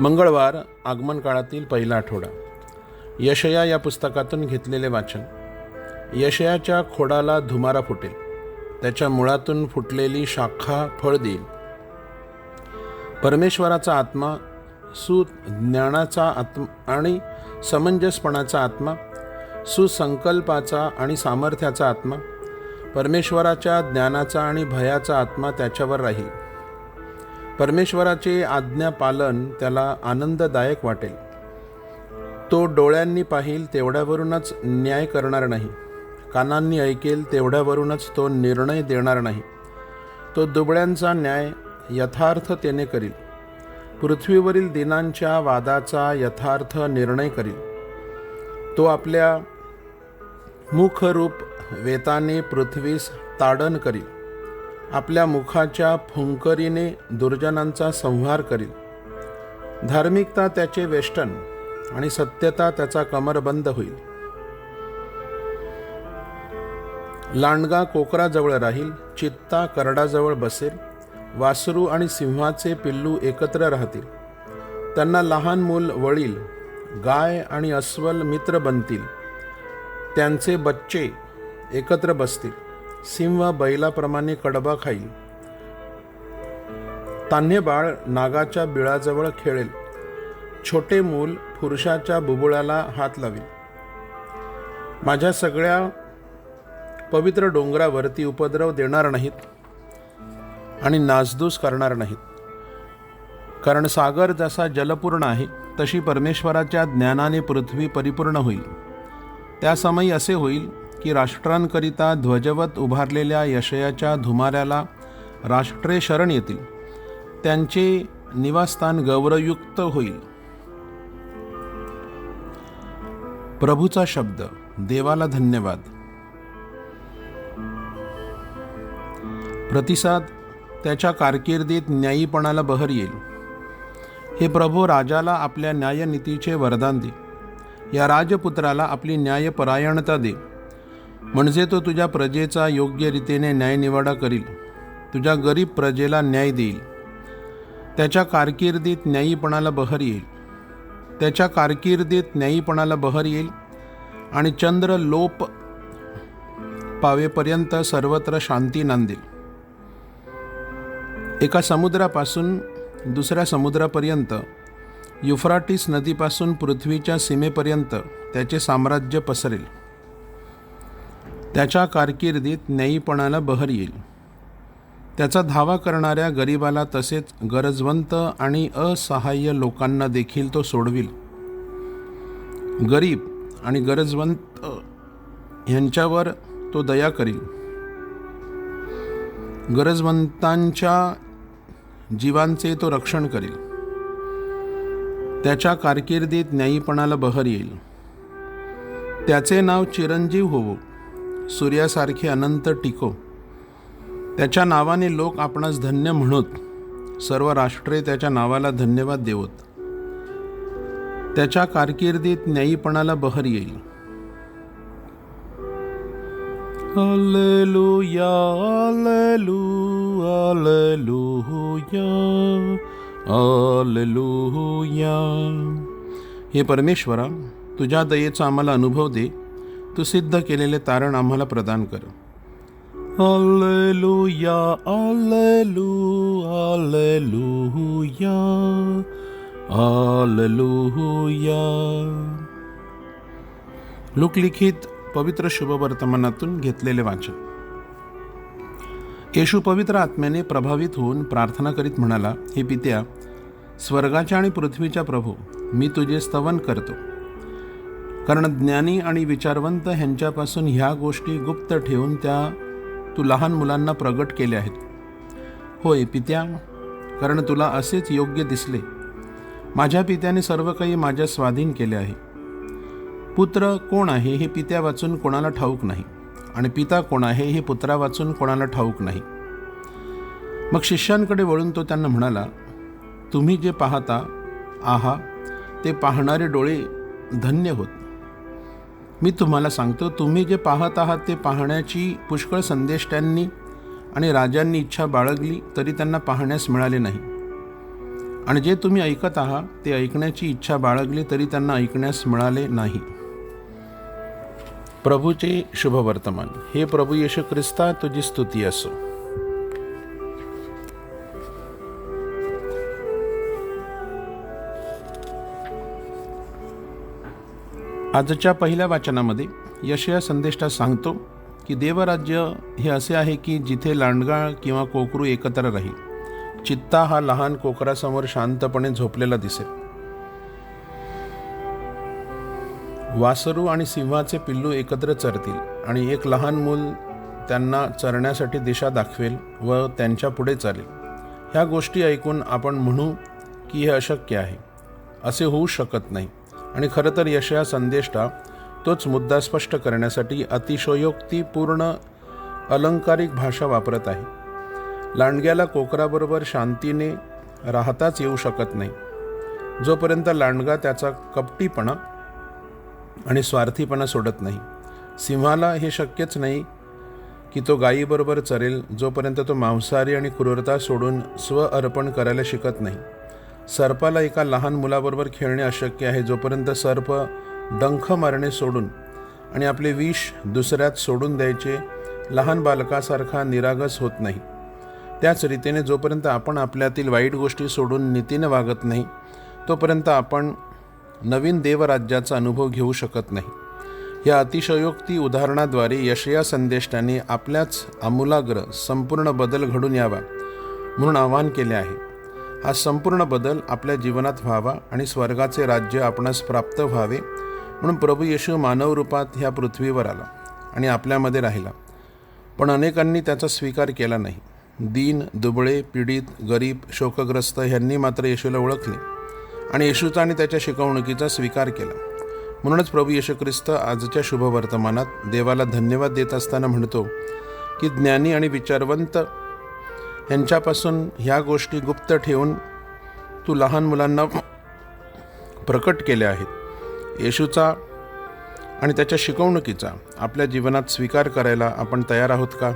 मंगळवार आगमन काळातील पहिला आठवडा. यशया या पुस्तकातून घेतलेले वाचन. यशयाच्या खोडाला धुमारा फुटेल. त्याच्या मुळातून फुटलेली शाखा फळ देईल. परमेश्वराचा आत्मा सुज्ञानाचा आत्मा आणि समंजसपणाचा आत्मा सुसंकल्पाचा आणि सामर्थ्याचा आत्मा परमेश्वराच्या ज्ञानाचा आणि भयाचा आत्मा त्याच्यावर राहील. परमेश्वराचे आज्ञापालन त्याला आनंददायक वाटेल. तो डोळ्यांनी पाहिल तेवढ्यावरूनच न्याय करणार नाही. कानांनी ऐकेल तेवढ्यावरूनच तो निर्णय देणार नाही. तो दुबळ्यांचा न्याय यथार्थतेने करील. पृथ्वीवरील दिनांच्या वादाचा यथार्थ निर्णय करील. तो आपल्या मुखरूप वेताने पृथ्वीस ताडण करील. आपल्या मुखाच्या फुंकरीने दुर्जनांचा संहार करील. धार्मिकता त्याचे वेष्टन आणि सत्यता त्याचा कमरबंद होईल. लांडगा कोकराजवळ राहील चित्ता करडाजवळ बसेल वासरू आणि सिंहाचे पिल्लू एकत्र राहतील. त्यांना लहान मूल वळील गाय आणि अस्वल मित्र बनतील. त्यांचे बच्चे एकत्र बसतील. सिंह बैलाप्रमाणे कडबा खाईल. तान्हे बाळ नागाच्या बिळाजवळ खेळेल. छोटे मूल पुरुषाच्या बुबुळाला हात लावेल. माझ्या सगळ्या पवित्र डोंगरावरती उपद्रव देणार नाहीत आणि नासधूस करणार नाहीत. कारण सागर जसा जलपूर्ण आहे तशी परमेश्वराच्या ज्ञानाने पृथ्वी परिपूर्ण होईल. त्यासमयी असे होईल की राष्ट्रांकरिता ध्वजवत उभारलेल्या यशयाच्या धुमाऱ्याला राष्ट्रे शरण येतील. त्यांचे निवासस्थान गौरवयुक्त होईल. प्रभूचा शब्द देवाला धन्यवाद. प्रतिसाद त्याच्या कारकिर्दीत न्यायीपणाला बहर येईल. हे प्रभू राजाला आपल्या न्यायनीतीचे वरदान दे. या राजपुत्राला आपली न्यायपरायणता दे. म्हणजे तो तुझ्या प्रजेचा योग्य रीतीने न्यायनिवाडा करील. तुझ्या गरीब प्रजेला न्याय देईल. त्याच्या कारकिर्दीत न्यायीपणाला बहर येईल. त्याच्या कारकिर्दीत न्यायीपणाला बहर येईल आणि चंद्र लोप पावेपर्यंत सर्वत्र शांती नांदेल. एका समुद्रापासून दुसऱ्या समुद्रापर्यंत युफ्राटिस नदीपासून पृथ्वीच्या सीमेपर्यंत त्याचे साम्राज्य पसरेल. त्याच्या कारकिर्दीत न्यायीपणाला बहर येईल. त्याचा धावा करणाऱ्या गरिबाला तसेच गरजवंत आणि असहाय्य लोकांना देखील तो सोडविल. गरीब आणि गरजवंत यांच्यावर तो दया करील. गरजवंतांच्या जीवांचे तो रक्षण करेल. त्याच्या कारकिर्दीत न्यायीपणाला बहर येईल. त्याचे नाव चिरंजीव होवो. सूर्यासारखे अनंत टिको. त्याच्या नावाने लोक आपणास धन्य म्हणत सर्व राष्ट्रे त्याच्या नावाला धन्यवाद देवत. त्याच्या कारकिर्दीत न्यायीपणाला बहर येईल. Alleluia, Alleluia, Alleluia, Alleluia. हे परमेश्वरा तुझ्या दयेचा आम्हाला अनुभव दे. तू सिद्ध केलेले तारण आम्हाला प्रदान कर. Alleluia, Alleluia, Alleluia, Alleluia. लोकलिखित पवित्र शुभवर्तमानातून घेतलेले वाचन. येशू पवित्र आत्म्याने प्रभावित होऊन प्रार्थना करीत म्हणाला हे पित्या स्वर्गाच्या आणि पृथ्वीच्या प्रभू मी तुझे स्तवन करतो. कारण ज्ञानी आणि विचारवंत ह्यांच्यापासून ह्या गोष्टी गुप्त ठेवून त्या तू लहान मुलांना प्रगट केल्या आहेत. होय पित्या कारण तुला असेच योग्य दिसले. माझ्या पित्याने सर्व काही माझ्या स्वाधीन केले आहे. पुत्र कोण आहे हे पित्या वाचून कोणाला ठाऊक नाही आणि पिता कोण आहे हे पुत्रा वाचून कोणाला ठाऊक नाही. मग शिष्यांकडे वळून तो त्यांना म्हणाला तुम्ही जे पाहता आहा ते पाहणारे डोळे धन्य होत. मी तुम्हाला सांगतो तुम्ही जे पाहत आहात ते पाहण्याची पुष्कळ संदेष्ट्यांनी आणि राजांनी इच्छा बाळगली तरी त्यांना पाहण्यास मिळाले नाही. आणि जे तुम्ही ऐकत आहात ते ऐकण्याची इच्छा बाळगली तरी त्यांना ऐकण्यास मिळाले नाही. प्रभूचे शुभवर्तमान. हे प्रभू येशू ख्रिस्ता तुझी स्तुती असो. आजच्या पहिल्या वाचनामध्ये यशया संदेष्टा सांगतो की देवराज्य हे असे आहे की जिथे लांडगा किंवा कोकरू एकत्र राहील चित्ता हा लहान कोकरासमोर शांतपणे झोपलेला दिसेल. वासरू आणि सिंहाचे पिल्लू एकत्र चरतील आणि एक लहान मूल त्यांना चरण्यासाठी दिशा दाखवेल व त्यांच्या पुढे चालेल. ह्या गोष्टी ऐकून आपण म्हणू की हे अशक्य आहे. असे होऊ शकत नाही. आणि खरं तर यशया संदेष्टा तोच मुद्दा स्पष्ट करण्यासाठी अतिशयोक्तीपूर्ण अलंकारिक भाषा वापरत आहे. लांडग्याला कोकराबरोबर शांतीने राहताच येऊ शकत नाही. जोपर्यंत लांडगा त्याचा कपटीपणा आणि स्वार्थीपणा सोडत नाही. सिंहाला हे शक्यच नाही की तो गायीबरोबर चरेल जोपर्यंत तो मांसाहारी आणि क्रूरता सोडून स्व अर्पण करायला शिकत नाही. सर्पाला एका लहान मुलाबरोबर खेळणे अशक्य आहे जोपर्यंत सर्प डंख मारणे सोडून आणि आपले विष दुसऱ्यात सोडून द्यायचे लहान बालकासारखा निरागस होत नाही. त्याच रीतीने जोपर्यंत आपण आपल्यातील वाईट गोष्टी सोडून नीतीने वागत नाही तोपर्यंत आपण नवीन देवराज्याचा अनुभव घेऊ शकत नाही. या अतिशयोक्ती उदाहरणाद्वारे यशया संदेष्टाने आपल्याच आमूलाग्र संपूर्ण बदल घडून यावा म्हणून आवाहन केले आहे. हा संपूर्ण बदल आपल्या जीवनात व्हावा आणि स्वर्गाचे राज्य आपणास प्राप्त व्हावे म्हणून प्रभू येशू मानव रूपात ह्या पृथ्वीवर आला आणि आपल्यामध्ये राहिला. पण अनेकांनी त्याचा स्वीकार केला नाही. दीन दुबळे पीडित गरीब शोकग्रस्त ह्यांनी मात्र येशूला ओळखले आणि येशूचा आणि त्याच्या शिकवणुकीचा स्वीकार केला. म्हणूनच प्रभू येशू ख्रिस्त आजच्या शुभवर्तमानात देवाला धन्यवाद देत असताना म्हणतो की ज्ञानी आणि विचारवंत यांच्यापासून ह्या गोष्टी गुप्त ठेवून तू लहान मुलांना प्रकट केल्या आहेत. येशूचा आणि त्याच्या शिकवणुकीचा आपल्या जीवनात स्वीकार करायला आपण तयार आहोत का?